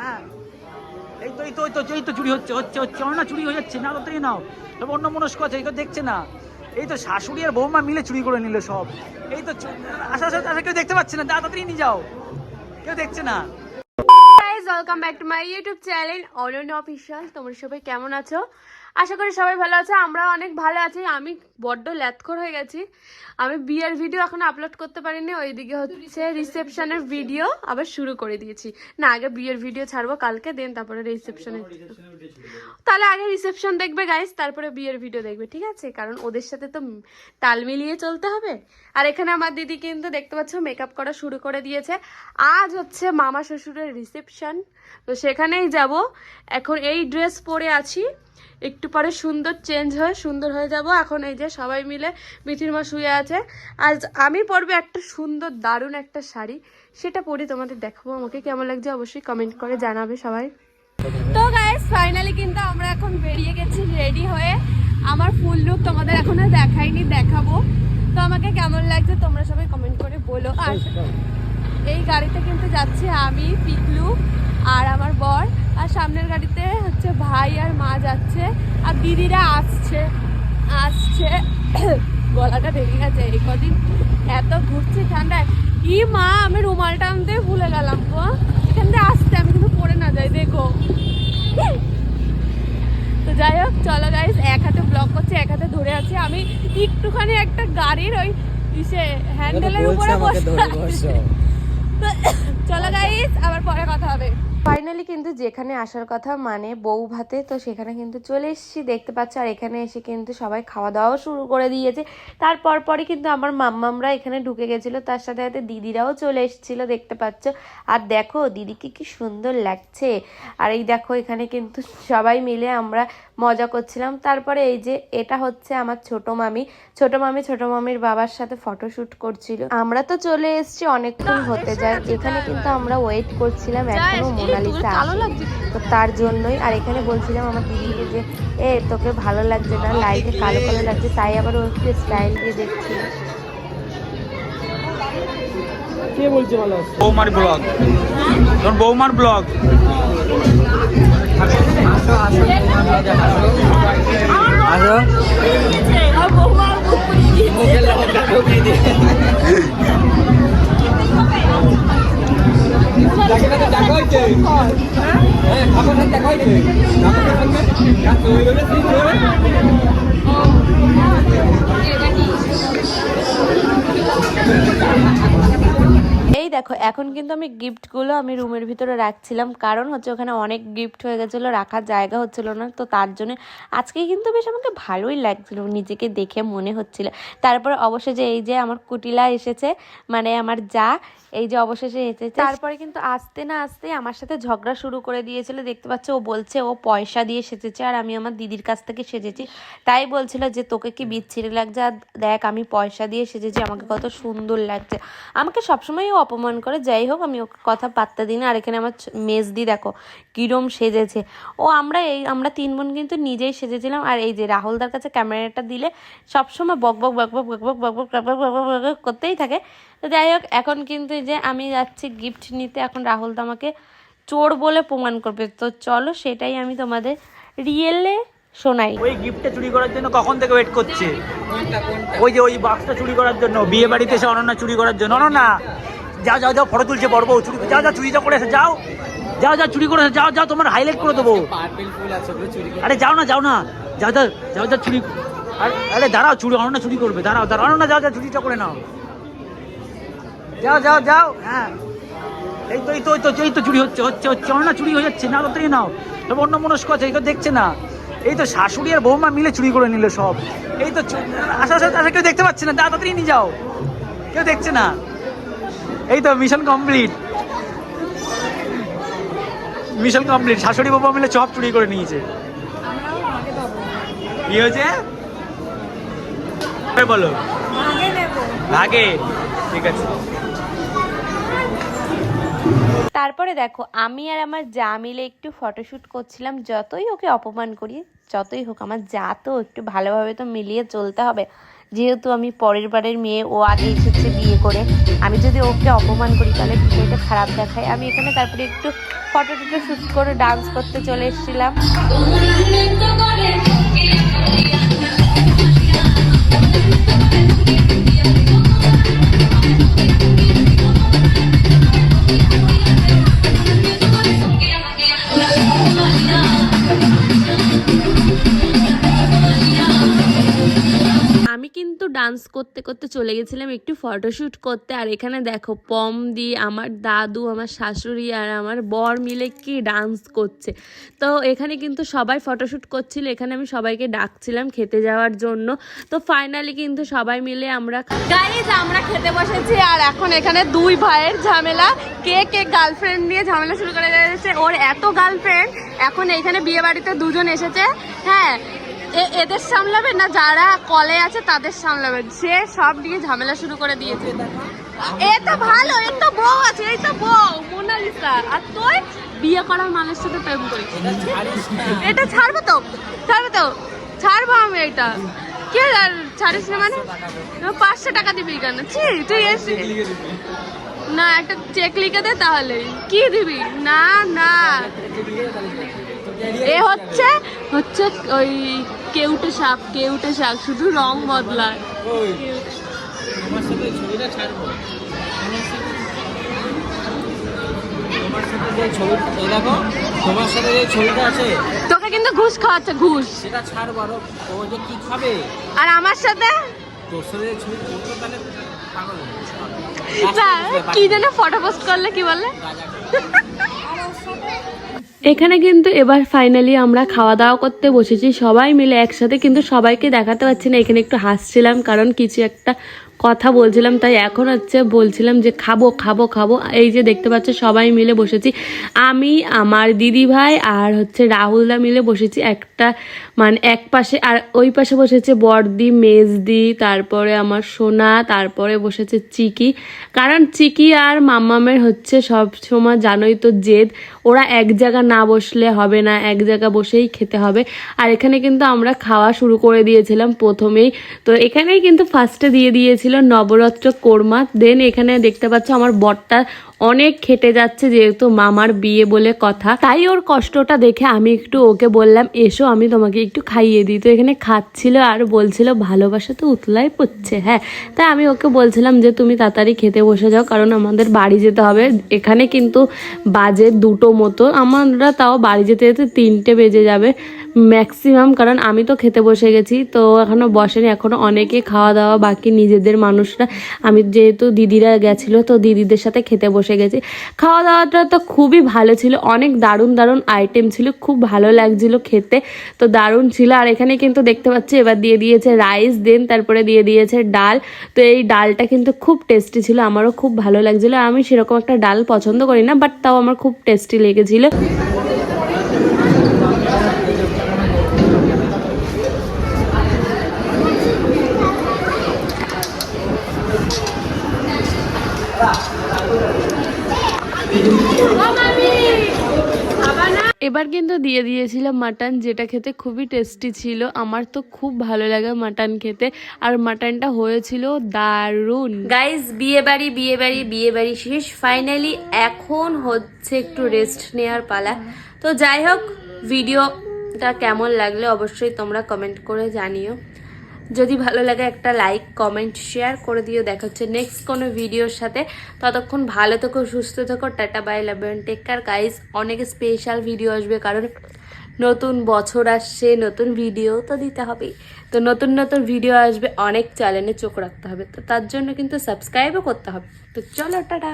হ্যাঁ। এই তো এই তো এই তো এই তো চুরি হচ্ছে হচ্ছে হচ্ছে। না চুরি হয়ে যাচ্ছে না তাড়াতাড়ি নাও। তবে অন্য মনস্ক আছে, এই তো দেখছে না। এই তো শাশুড়ি আর বৌমা মিলে চুরি করে নিল সব। এই তো আশা আশা কেউ দেখতে পাচ্ছে না। তাড়াতাড়ি নিয়ে যাও। কেউ দেখছে না। Guys welcome back to my YouTube channel Ananya official তোমরা সবাই কেমন আছো? আশা করি সবাই ভালো আছে আমরা অনেক ভালো আছি। আমি বড্ড ল্যাথখর হয়ে গেছি। আমি বিয়ের ভিডিও এখন আপলোড করতে পারিনি, ওইদিকে হচ্ছে রিসেপশনের ভিডিও আবার শুরু করে দিয়েছি। না, আগে বিয়ের ভিডিও ছাড়বো, কালকে দেন তারপরে রিসেপশনের তাহলে আগে রিসেপশন দেখবে গাইস তারপরে বিয়ের ভিডিও দেখবে, ঠিক আছে? কারণ ওদের সাথে তো তাল মিলিয়ে চলতে হবে। আর এখানে আমার দিদি কিন্তু দেখতে পাচ্ছ মেকআপ করা শুরু করে দিয়েছে। আজ হচ্ছে মামা শ্বশুরের রিসেপশন তো সেখানেই যাব। এখন এই ড্রেস পরে আছি। একটু পরে সুন্দর চেঞ্জ হয়ে সুন্দর হয়ে যাব। এখন এই যে সবাই মিলে মিঠির মা শুয়ে আছে। আজ আমি পরবো একটা সুন্দর দারুণ একটা শাড়ি। সেটা পরে তোমাদের দেখাবো। আমাকে কেমন লাগছে অবশ্যই কমেন্ট করে জানাবে সবাই। তো গাইস ফাইনালি কিন্তু আমরা এখন বেরিয়ে গেছি রেডি হয়ে। আমার ফুল লুক তোমাদের এখনও দেখাইনি দেখাবো। তো আমাকে কেমন লাগছে তোমরা সবাই কমেন্ট করে বলো। আর এই গাড়িতে কিন্তু যাচ্ছে আমি পিকলু। আর আমার বর আর সামনের গাড়িতে হচ্ছে ভাই আর মা যাচ্ছে আর দিদিরা আসছে আসছে। গলাটা ভেঙে গেছে এই কদিন এত ঘুরছে ঠান্ডায় ই মা আমি রুমাল টানতে ভুলে গেলাম গো। এখান থেকে আসতে আমি কিন্তু পড়ে না যাই দেখো। তো যাই হোক চলো গাইস এক হাতে ব্লক করছে এক হাতে ধরে আছি। আমি একটুখানি একটা গাড়ির ওই ইসে হ্যান্ডেলের উপরে বসে চলো গাইস আবার ফাইনালি কিন্তু যেখানে আসার কথা মানে বউ ভাতে তো সেখানে কিন্তু চলে এসেছি। দেখতে পাচ্ছ আর এখানে এসে কিন্তু সবাই খাওয়া দাওয়াও শুরু করে দিয়েছে। তারপর পরে কিন্তু আমার মাম্মামরা এখানে ঢুকে গেছিল তার সাথে সাথে দিদিরাও চলে এসেছিল দেখতে পাচ্ছ। আর দেখো দিদিকে কি সুন্দর লাগছে। আর এই দেখো এখানে কিন্তু সবাই মিলে আমরা মজা করছিলাম। তারপরে এই যে এটা হচ্ছে আমার ছোট মামি। ছোট মামি ছোট মামির বাবার সাথে ফটোশুট করছিল। আমরা তো চলে এসেছি অনেকক্ষণ হতে যায়। এখানে কিন্তু আমরা ওয়েট করছিলাম এখনও মোনালিসা আসেনি। তো তার জন্যই আর এখানে বলছিলাম আমার দিদিকে যে এ তোকে ভালো লাগছে না লাইটে কালো কালো লাগছে। তাই আবার ও একটু স্টাইল দিয়ে দেখছি। কে বলছে ভালো বৌমার ব্লগ তোর বৌমার ব্লগ আসো। দেখা দেখো, এখন কিন্তু আমি গিফটগুলো আমি রুমের ভিতরে রাখছিলাম। কারণ হচ্ছে ওখানে অনেক গিফট হয়ে গেছিল, রাখার জায়গা হচ্ছিল না, তো তার জন্য আজকে কিন্তু বেশ আমাকে ভালোই লাগছিল, নিজেকে দেখে মনে হচ্ছিল। তারপরে অবশেষে এই যে আমার কুটিলা এসেছে মানে আমার যা, এই যে অবশেষে এসেছে। তারপরে কিন্তু আসতে না আসতে আমার সাথে ঝগড়া শুরু করে দিয়েছিল, দেখতে পাচ্ছ ও বলছে ও পয়সা দিয়ে সেজেছে আর আমি আমার দিদির কাছ থেকে সেজেছি। তাই বলছিল যে তোকে কি বিচ্ছিরি লাগছে? আর দেখ আমি পয়সা দিয়ে সেজেছি, আমাকে কত সুন্দর লাগছে। আমাকে সবসময় ও অপমান করে যাই হোক আমি ওকে কথা পাত্তা দিই না আর এখানে আমার মেজদি দেখো কিরম সেজেছে ও আমরা এই আমরা তিন বোন কিন্তু নিজেই সেজেছিলাম আর এই যে রাহুলদার কাছে ক্যামেরাটা দিলে সবসময় বক বক বক বক বক বক বক বক বক বক বক বক করতেই থাকে তো যাই হোক এখন কিন্তু যে আমি যাচ্ছি গিফট নিতে এখন রাহুল তো আমাকে চোর বলে প্রমাণ করবে তো চলো সেটাই আমি তোমাদের রিয়েলে শোনাই ওই গিফটটা চুরি করার জন্য কখন থেকে ওয়েট করছে ওই যে ওই বাক্সটা চুরি করার জন্য বিয়ে বাড়িতে এসে অনন্যা চুরি করার জন্য অনন্যা যাও যাও যাও ফটো তুলছে বড় বউ চুরি যা যাও চুরিটা করে যাও যাও। যা চুরি করে যাও যাও তোমার হাইলাইট করে দেবো। আরে যাও না যাও না। যাও যা যাও যা চুরি আরে দাঁড়াও চুরি অনন্যা চুরি করবে দাঁড়াও দাঁড়াও অনন্যা যাও যা চুরিটা করে নাও। যাও যাও যাও হ্যাঁ। এই তো এই তো এই তো এই তো চুরি হচ্ছে হচ্ছে হচ্ছে অনন্যা চুরি হয়ে যাচ্ছে না তাড়াতাড়ি নাও। তবে অন্য মনস্ক আছে এই তো দেখছে না। এই তো শাশুড়ি আর বৌমা মিলে চুরি করে নিল সব। এই তো আশা আশা আশা কেউ দেখতে পাচ্ছে না তাড়াতাড়ি নিয়ে যাও। কেউ দেখছে না। এই তো মিশন কমপ্লিট মিশন কমপ্লিট শাশুড়ি বাবা মিলে সব চুরি করে নিয়েছে। কি হয়েছে? বলো। ভাগে। ঠিক আছে। তারপরে দেখো, আমি আর আমার যা মিলে একটু ফটোশ্যুট করছিলাম, যতই ওকে অপমান করি, যতই হোক, আমার যা তো একটু ভালোভাবে তো মিলিয়ে চলতে হবে। যেহেতু আমি পরের বারের মেয়ে, ও আগে এসেছে বিয়ে করে। আমি যদি ওকে অপমান করি, তাহলে বিষয়টা খারাপ দেখায়। আমি এখানে তারপরে একটু ফটো টুটো শ্যুট করে ডান্স করতে চলে এসেছিলাম। ডান্স করতে করতে চলে গেছিলাম একটু ফটোশ্যুট করতে। আর এখানে দেখো পম দি আমার দাদু, আমার শাশুড়ি আর আমার বর মিলে কি ডান্স করছে। তো এখানে কিন্তু সবাই ফটোশ্যুট করছিল, এখানে আমি সবাইকে ডাকছিলাম খেতে যাওয়ার জন্য। তো ফাইনালি কিন্তু সবাই মিলে আমরা গাইজ আমরা খেতে বসেছি আর এখন এখানে দুই ভাইয়ের ঝামেলা। কে কে গার্লফ্রেন্ড নিয়ে ঝামেলা শুরু করে দিয়েছে? ওর এত গার্লফ্রেন্ড এখন এখানে বিয়ে বাড়িতে দুজন এসেছে। হ্যাঁ এদের সামলাবে না যারা কলে আছে তাদের সামলাবে? সে সব নিয়ে ঝামেলা শুরু করে দিয়েছে। এ তো ভালো, এ তো বউ আছে এই তো বউ, মোনালিসা। আর তুই বিয়ে করার মানুষের সাথে প্রেম করিস। এটা ছাড়বো তো ছাড়বো তো, ছাড়বো আমি এটা। কে আর ছাড়িস না মানে? পাঁচশো টাকা দিবি কেন? ছি, তুই এসে না, একটা চেক লিখে দে তাহলে। কি দিবি? না না। এ হচ্ছে হচ্ছে ওই কেউটে শাক কেউটে শাক শুধু রং বদলায়। তোকে কিন্তু ঘুষ খাওয়াচ্ছে ঘুষ। সেটা ছাড়বো আরও। ও যে কি খাবে? আর আমার সাথে? তোর সাথে ছবি তাহলে কি যেন ফটো পোস্ট করলে কি রাজা এখানে কিন্তু এবার ফাইনালি আমরা খাওয়া দাওয়া করতে বসেছি। সবাই মিলে একসাথে কিন্তু সবাইকে দেখাতে পারছি না। এখানে একটু হাসছিলাম কারণ কিছু একটা কথা বলছিলাম, তাই এখন হচ্ছে বলছিলাম যে খাব খাব খাব। এই যে দেখতে পাচ্ছ সবাই মিলে বসেছি। আমি, আমার দিদি ভাই আর হচ্ছে রাহুলদা মিলে বসেছি একটা মানে এক পাশে, আর ওই পাশে বসেছে বড়দি মেজদি, তারপরে আমার সোনা, তারপরে বসেছে চিকি। কারণ চিকি আর মাম্মামের হচ্ছে সব সময় জানোই তো জেদ, ওরা এক জায়গা না বসলে হবে না, এক জায়গা বসেই খেতে হবে। আর এখানে কিন্তু আমরা খাওয়া শুরু করে দিয়েছিলাম প্রথমেই। তো এখানেই কিন্তু ফার্স্টে দিয়ে দিয়েছিল নবরত্ন কোরমা। দেন এখানে দেখতে পাচ্ছ আমার বরটা অনেক খেটে যাচ্ছে যেহেতু মামার বিয়ে বলে কথা। তাই ওর কষ্টটা দেখে আমি একটু ওকে বললাম, এসো, আমি তোমাকে একটু খাইয়ে দিই। তো এখানে খাচ্ছিল আর বলছিল, ভালোবাসা তো উতলাই পড়ছে। হ্যাঁ তাই আমি ওকে বলছিলাম যে, তুমি তাড়াতাড়ি খেতে বসে যাও, কারণ আমাদের বাড়ি যেতে হবে। এখানে কিন্তু বাজে দুটো মতো, আমরা তাও বাড়ি যেতে যেতে তিনটে বেজে যাবে। ম্যাক্সিমাম, কারণ আমি তো খেতে বসে গেছি, তো এখনও বসেনি এখনও অনেকে খাওয়া দাওয়া বাকি নিজেদের মানুষরা। আমি যেহেতু দিদিরা গেছিল, তো দিদিদের সাথে খেতে বসে গেছি। খাওয়া দাওয়াটা তো খুবই ভালো ছিল, অনেক দারুণ দারুণ আইটেম ছিল, খুব ভালো লাগছিল খেতে, তো দারুণ ছিল। আর এখানে কিন্তু দেখতে পাচ্ছি, এবার দিয়ে দিয়েছে রাইস দেন তারপরে দিয়ে দিয়েছে ডাল। তো এই ডালটা কিন্তু খুব টেস্টি ছিল, আমারও খুব ভালো লাগছিল। আমি সেরকম একটা ডাল পছন্দ করি না বাট তাও আমার খুব টেস্টি লেগেছিল। এবার কিন্তু দিয়ে দিয়েছিলাম মাটন, যেটা খেতে খুবই টেস্টি ছিল। আমার তো খুব ভালো লাগে মাটন খেতে। আর মাটনটা হয়েছিল দারুণ। গাইজ বিয়ে বাড়ি বিয়ে বাড়ি বিয়ে বাড়ি শেষ। ফাইনালি এখন হচ্ছে একটু রেস্ট নেওয়ার পালা। তো যাই হোক ভিডিওটা কেমন লাগলে অবশ্যই তোমরা কমেন্ট করে জানিও। যদি ভালো লাগে একটা লাইক কমেন্ট শেয়ার করে দিও। দেখা হচ্ছে নেক্সট কোনো ভিডিওর সাথে। ততক্ষণ ভালো থেকো, সুস্থ থেকো। Tata bye love take care guys অনেক স্পেশাল ভিডিও আসবে, কারণ নতুন বছর আসছে, নতুন ভিডিও তো দিতে হবে। তো নতুন নতুন ভিডিও আসবে, অনেক চ্যানেলে চোখ রাখতে হবে। তো তার জন্য কিন্তু সাবস্ক্রাইবও করতে হবে। তো চলো, টাটা।